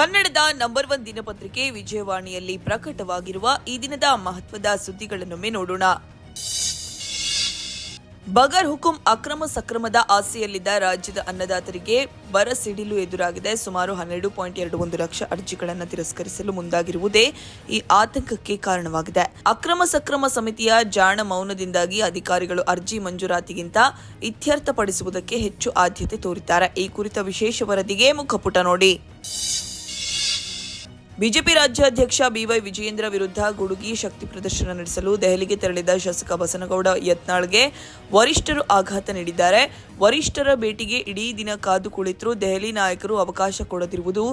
ಕನ್ನಡದ number one ದಿನಪತ್ರಿಕೆ ವಿಜಯವಾಣಿಯಲ್ಲಿ ಪ್ರಕಟವಾಗಿರುವ ಈ ದಿನದ ಮಹತ್ವದ ಸುದ್ದಿಗಳನ್ನೊಮ್ಮೆ ನೋಡೋಣ. ಬಗರ್ ಹುಕುಂ ಅಕ್ರಮ ಸಕ್ರಮದ ಆಸೆಯಲ್ಲಿದ್ದ ರಾಜ್ಯದ ಅನ್ನದಾತರಿಗೆ ಬರ ಸಿಡಿಲು ಎದುರಾಗಿದೆ. ಸುಮಾರು ಹನ್ನೆರಡು ಪಾಯಿಂಟ್ ಎರಡು ಒಂದು ಲಕ್ಷ ಅರ್ಜಿಗಳನ್ನು ತಿರಸ್ಕರಿಸಲು ಮುಂದಾಗಿರುವುದೇ ಈ ಆತಂಕಕ್ಕೆ ಕಾರಣವಾಗಿದೆ. ಅಕ್ರಮ ಸಕ್ರಮ ಸಮಿತಿಯ ಜಾಣ ಮೌನದಿಂದಾಗಿ ಅಧಿಕಾರಿಗಳು ಅರ್ಜಿ ಮಂಜೂರಾತಿಗಿಂತ ಇತ್ಯರ್ಥಪಡಿಸುವುದಕ್ಕೆ ಹೆಚ್ಚು ಆದ್ಯತೆ ತೋರಿದ್ದಾರೆ. ಈ ಕುರಿತ ವಿಶೇಷ ವರದಿಗೆ ಮುಖಪುಟ ನೋಡಿ. ಬಿಜೆಪಿ ರಾಜ್ಯಾಧ್ಯಕ್ಷ ಬಿವೈ ವಿಜಯೇಂದ್ರ ವಿರುದ್ಧ ಗುಡುಗಿ ಶಕ್ತಿ ಪ್ರದರ್ಶನ ನಡೆಸಲು ದೆಹಲಿಗೆ ತೆರಳಿದ ಶಾಸಕ ಬಸನಗೌಡ ಯತ್ನಾಳ್ಗೆ ವರಿಷ್ಠರು ಆಘಾತ ನೀಡಿದ್ದಾರೆ. ವರಿಷ್ಠರ ಭೇಟಿಗೆ ಇಡೀ ದಿನ ಕಾದು ಕುಳಿತರೂ ದೆಹಲಿ ನಾಯಕರು ಅವಕಾಶ ಕೊಡದಿರುವುದು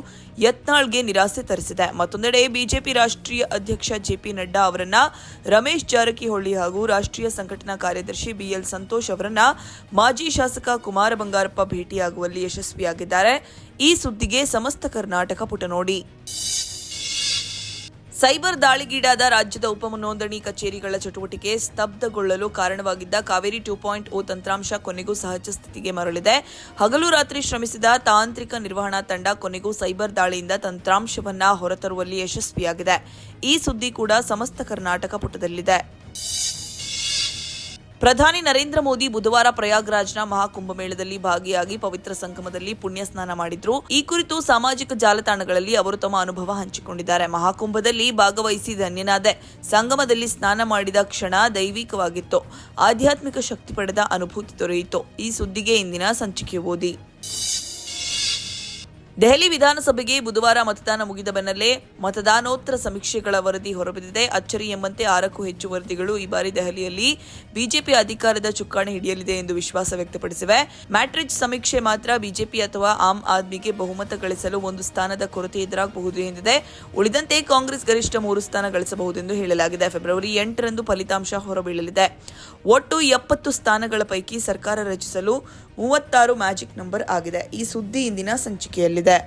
ಯತ್ನಾಳ್ಗೆ ನಿರಾಸೆ ತರಿಸಿದೆ. ಮತ್ತೊಂದೆಡೆ ಬಿಜೆಪಿ ರಾಷ್ಟ್ರೀಯ ಅಧ್ಯಕ್ಷ ಜೆಪಿ ನಡ್ಡಾ ಅವರನ್ನ ರಮೇಶ್ ಜಾರಕಿಹೊಳಿ ಹಾಗೂ ರಾಷ್ಟ್ರೀಯ ಸಂಘಟನಾ ಕಾರ್ಯದರ್ಶಿ ಬಿಎಲ್ ಸಂತೋಷ್ ಅವರನ್ನ ಮಾಜಿ ಶಾಸಕ ಕುಮಾರ ಬಂಗಾರಪ್ಪ ಭೇಟಿಯಾಗುವಲ್ಲಿ ಯಶಸ್ವಿಯಾಗಿದ್ದಾರೆ. ಈ ಸುದ್ದಿಗೆ ಸಮಸ್ತ ಕರ್ನಾಟಕ ಪುಟ ನೋಡಿ. ಸೈಬರ್ ದಾಳಿಗೀಡಾದ ರಾಜ್ಯದ ಉಪ ನೋಂದಣಿ ಕಚೇರಿಗಳ ಚಟುವಟಿಕೆ ಸ್ತಬ್ಧಗೊಳ್ಳಲು ಕಾರಣವಾಗಿದ್ದ ಕಾವೇರಿ ಟೂ ಪಾಯಿಂಟ್ ಓ ತಂತ್ರಾಂಶ ಕೊನೆಗೂ ಸಹಜ ಸ್ಥಿತಿಗೆ ಮರಳಿದೆ. ಹಗಲು ರಾತ್ರಿ ಶ್ರಮಿಸಿದ ತಾಂತ್ರಿಕ ನಿರ್ವಹಣಾ ತಂಡ ಕೊನೆಗೂ ಸೈಬರ್ ದಾಳಿಯಿಂದ ತಂತ್ರಾಂಶವನ್ನ ಹೊರತರುವಲ್ಲಿ ಯಶಸ್ವಿಯಾಗಿದೆ. ಈ ಸುದ್ದಿ ಕೂಡ ಸಮಸ್ತ ಕರ್ನಾಟಕ ಪುಟದಲ್ಲಿದೆ. ಪ್ರಧಾನಿ ನರೇಂದ್ರ ಮೋದಿ ಬುಧವಾರ ಪ್ರಯಾಗ್ರಾಜ್ನ ಮಹಾಕುಂಭಮೇಳದಲ್ಲಿ ಭಾಗಿಯಾಗಿ ಪವಿತ್ರ ಸಂಗಮದಲ್ಲಿ ಪುಣ್ಯ ಸ್ನಾನ ಮಾಡಿದ್ರು. ಈ ಕುರಿತು ಸಾಮಾಜಿಕ ಜಾಲತಾಣಗಳಲ್ಲಿ ಅವರು ತಮ್ಮ ಅನುಭವ ಹಂಚಿಕೊಂಡಿದ್ದಾರೆ. ಮಹಾಕುಂಭದಲ್ಲಿ ಭಾಗವಹಿಸಿ ಧನ್ಯನಾದೆ. ಸಂಗಮದಲ್ಲಿ ಸ್ನಾನ ಮಾಡಿದ ಕ್ಷಣ ದೈವಿಕವಾಗಿತ್ತು. ಆಧ್ಯಾತ್ಮಿಕ ಶಕ್ತಿ ಪಡೆದ ಅನುಭೂತಿ ದೊರೆಯಿತು. ಈ ಸುದ್ದಿಗೆ ಇಂದಿನ ಸಂಚಿಕೆ ಓದಿ. ದೆಹಲಿ ವಿಧಾನಸಭೆಗೆ ಬುಧವಾರ ಮತದಾನ ಮುಗಿದ ಬೆನ್ನಲ್ಲೇ ಮತದಾನೋತ್ತರ ಸಮೀಕ್ಷೆಗಳ ವರದಿ ಹೊರಬಿದ್ದಿದೆ. ಅಚ್ಚರಿ ಎಂಬಂತೆ ಆರಕ್ಕೂ ಹೆಚ್ಚು ವರದಿಗಳು ಈ ಬಾರಿ ದೆಹಲಿಯಲ್ಲಿ ಬಿಜೆಪಿ ಅಧಿಕಾರದ ಚುಕ್ಕಾಣಿ ಹಿಡಿಯಲಿದೆ ಎಂದು ವಿಶ್ವಾಸ ವ್ಯಕ್ತಪಡಿಸಿವೆ. ಮ್ಯಾಟ್ರಿಜ್ ಸಮೀಕ್ಷೆ ಮಾತ್ರ ಬಿಜೆಪಿ ಅಥವಾ ಆಮ್ ಆದ್ಮಿಗೆ ಬಹುಮತ ಗಳಿಸಲು ಒಂದು ಸ್ಥಾನದ ಕೊರತೆ ಎದುರಾಗಬಹುದು ಎಂದಿದೆ. ಉಳಿದಂತೆ ಕಾಂಗ್ರೆಸ್ ಗರಿಷ್ಠ ಮೂರು ಸ್ಥಾನ ಗಳಿಸಬಹುದೆಂದು ಹೇಳಲಾಗಿದೆ. ಫೆಬ್ರವರಿ ಎಂಟರಂದು ಫಲಿತಾಂಶ ಹೊರಬೀಳಲಿದೆ. ಒಟ್ಟು ಎಪ್ಪತ್ತು ಸ್ಥಾನಗಳ ಪೈಕಿ ಸರ್ಕಾರ ರಚಿಸಲು ಮೂವತ್ತಾರು ಮ್ಯಾಜಿಕ್ ನಂಬರ್ ಆಗಿದೆ. ಈ ಸುದ್ದಿ ಇಂದಿನ ಸಂಚಿಕೆಯಲ್ಲಿದೆ.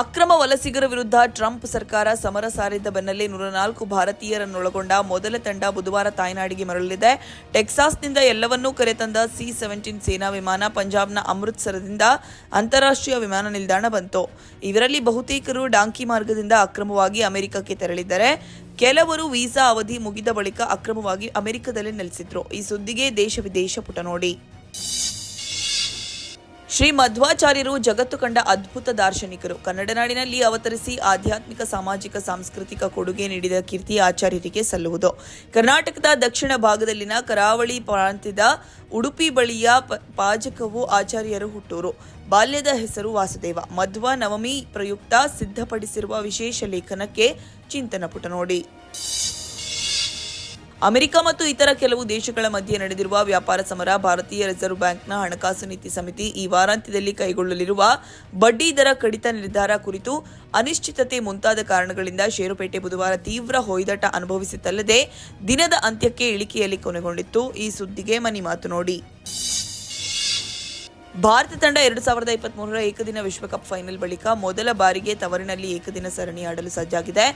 ಅಕ್ರಮ ವಲಸಿಗರ ವಿರುದ್ಧ ಟ್ರಂಪ್ ಸರ್ಕಾರ ಸಮರ ಸಾರಿದ್ದ ಬೆನ್ನಲ್ಲೇ ನೂರ ನಾಲ್ಕು ಭಾರತೀಯರನ್ನೊಳಗೊಂಡ ಮೊದಲ ತಂಡ ಬುಧವಾರ ತಾಯ್ನಾಡಿಗೆ ಮರಳಲಿದೆ. ಟೆಕ್ಸಾಸ್ನಿಂದ ಎಲ್ಲವನ್ನೂ ಕರೆತಂದ ಸಿ ಸೆವೆಂಟೀನ್ ಸೇನಾ ವಿಮಾನ ಪಂಜಾಬ್ನ ಅಮೃತ್ಸರದಿಂದ ಅಂತಾರಾಷ್ಟ್ರೀಯ ವಿಮಾನ ನಿಲ್ದಾಣ ಬಂತು. ಇವರಲ್ಲಿ ಬಹುತೇಕರು ಡಾಂಕಿ ಮಾರ್ಗದಿಂದ ಅಕ್ರಮವಾಗಿ ಅಮೆರಿಕಕ್ಕೆ ತೆರಳಿದ್ದಾರೆ. ಕೆಲವರು ವೀಸಾ ಅವಧಿ ಮುಗಿದ ಬಳಿಕ ಅಕ್ರಮವಾಗಿ ಅಮೆರಿಕದಲ್ಲಿ ನೆಲೆಸಿದ್ರು. ಈ ಸುದ್ದಿಗೆ ದೇಶ ವಿದೇಶ ಪುಟ ನೋಡಿ. ಶ್ರೀ ಮಧ್ವಾಚಾರ್ಯರು ಜಗತ್ತು ಕಂಡ ಅದ್ಭುತ ದಾರ್ಶನಿಕರು. ಕನ್ನಡ ನಾಡಿನಲ್ಲಿ ಅವತರಿಸಿ ಆಧ್ಯಾತ್ಮಿಕ, ಸಾಮಾಜಿಕ, ಸಾಂಸ್ಕೃತಿಕ ಕೊಡುಗೆ ನೀಡಿದ ಕೀರ್ತಿ ಆಚಾರ್ಯರಿಗೆ ಸಲ್ಲುವುದು. ಕರ್ನಾಟಕದ ದಕ್ಷಿಣ ಭಾಗದಲ್ಲಿನ ಕರಾವಳಿ ಪ್ರಾಂತ್ಯದ ಉಡುಪಿ ಬಳಿಯ ಪಾಜಕವು ಆಚಾರ್ಯರು ಹುಟ್ಟೂರು. ಬಾಲ್ಯದ ಹೆಸರು ವಾಸುದೇವ. ಮಧ್ವ ನವಮಿ ಪ್ರಯುಕ್ತ ಸಿದ್ಧಪಡಿಸಿರುವ ವಿಶೇಷ ಲೇಖನಕ್ಕೆ ಚಿಂತನ ಪುಟ ನೋಡಿ. ಅಮೆರಿಕ ಮತ್ತು ಇತರ ಕೆಲವು ದೇಶಗಳ ಮಧ್ಯೆ ನಡೆದಿರುವ ವ್ಯಾಪಾರ ಸಮರ ಭಾರತೀಯ ರಿಸರ್ವ್ ಬ್ಯಾಂಕ್ನ ಹಣಕಾಸು ನೀತಿ ಸಮಿತಿ ಈ ವಾರಾಂತ್ಯದಲ್ಲಿ ಕೈಗೊಳ್ಳಲಿರುವ ಬಡ್ಡಿ ದರ ಕಡಿತ ನಿರ್ಧಾರ ಕುರಿತು ಅನಿಶ್ಚಿತತೆ ಮುಂತಾದ ಕಾರಣಗಳಿಂದ ಷೇರುಪೇಟೆ ಬುಧವಾರ ತೀವ್ರ ಹೊಯ್ದಾಟ ಅನುಭವಿಸಿತ್ತಲ್ಲದೆ ದಿನದ ಅಂತ್ಯಕ್ಕೆ ಇಳಿಕೆಯಲ್ಲಿ ಕೊನೆಗೊಂಡಿತ್ತು. ಈ ಸುದ್ದಿಗೆ ಮನಿ ಮಾತು ನೋಡಿ. ಭಾರತ ತಂಡ ಎರಡು ಸಾವಿರದ ಇಪ್ಪತ್ತ್ ಮೂರರ ಏಕದಿನ ವಿಶ್ವಕಪ್ ಫೈನಲ್ ಬಳಿಕ ಮೊದಲ ಬಾರಿಗೆ ತವರಿನಲ್ಲಿ ಏಕದಿನ ಸರಣಿ ಆಡಲು ಸಜ್ಜಾಗಿದೆ.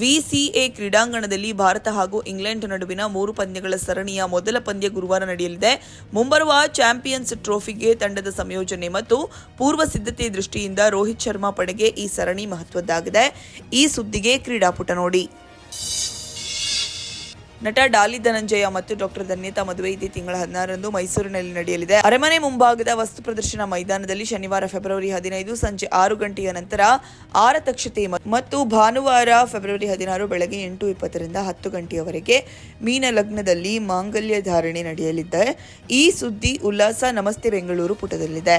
ವಿಸಿಎ ಕ್ರೀಡಾಂಗಣದಲ್ಲಿ ಭಾರತ ಹಾಗೂ ಇಂಗ್ಲೆಂಡ್ ನಡುವಿನ ಮೂರು ಪಂದ್ಯಗಳ ಸರಣಿಯ ಮೊದಲ ಪಂದ್ಯ ಗುರುವಾರ ನಡೆಯಲಿದೆ. ಮುಂಬರುವ ಚಾಂಪಿಯನ್ಸ್ ಟ್ರೋಫಿಗೆ ತಂಡದ ಸಂಯೋಜನೆ ಮತ್ತು ಪೂರ್ವ ಸಿದ್ಧತೆ ದೃಷ್ಟಿಯಿಂದ ರೋಹಿತ್ ಶರ್ಮಾ ಪಡೆಗೆ ಈ ಸರಣಿ ಮಹತ್ವದ್ದಾಗಿದೆ. ಈ ಸುದ್ದಿಗೆ ಕ್ರೀಡಾಪುಟ ನೋಡಿ. ನಟ ಡಾಲಿ ಧನಂಜಯ ಮತ್ತು ಡಾಕ್ಟರ್ ಧನ್ಯತಾ ಮದುವೆ ಇದೇ ತಿಂಗಳ ಹದಿನಾರರಂದು ಮೈಸೂರಿನಲ್ಲಿ ನಡೆಯಲಿದೆ. ಅರಮನೆ ಮುಂಭಾಗದ ವಸ್ತು ಪ್ರದರ್ಶನ ಮೈದಾನದಲ್ಲಿ ಶನಿವಾರ ಫೆಬ್ರವರಿ ಹದಿನೈದು ಸಂಜೆ ಆರು ಗಂಟೆಯ ನಂತರ ಆರತಕ್ಷತೆ ಮತ್ತು ಭಾನುವಾರ ಫೆಬ್ರವರಿ ಹದಿನಾರು ಬೆಳಗ್ಗೆ ಎಂಟು ಇಪ್ಪತ್ತರಿಂದ ಹತ್ತು ಗಂಟೆಯವರೆಗೆ ಮೀನ ಲಗ್ನದಲ್ಲಿ ಮಾಂಗಲ್ಯ ಧಾರಣೆ ನಡೆಯಲಿದೆ. ಈ ಸುದ್ದಿ ಉಲ್ಲಾಸ, ನಮಸ್ತೆ ಬೆಂಗಳೂರು ಪುಟದಲ್ಲಿದೆ.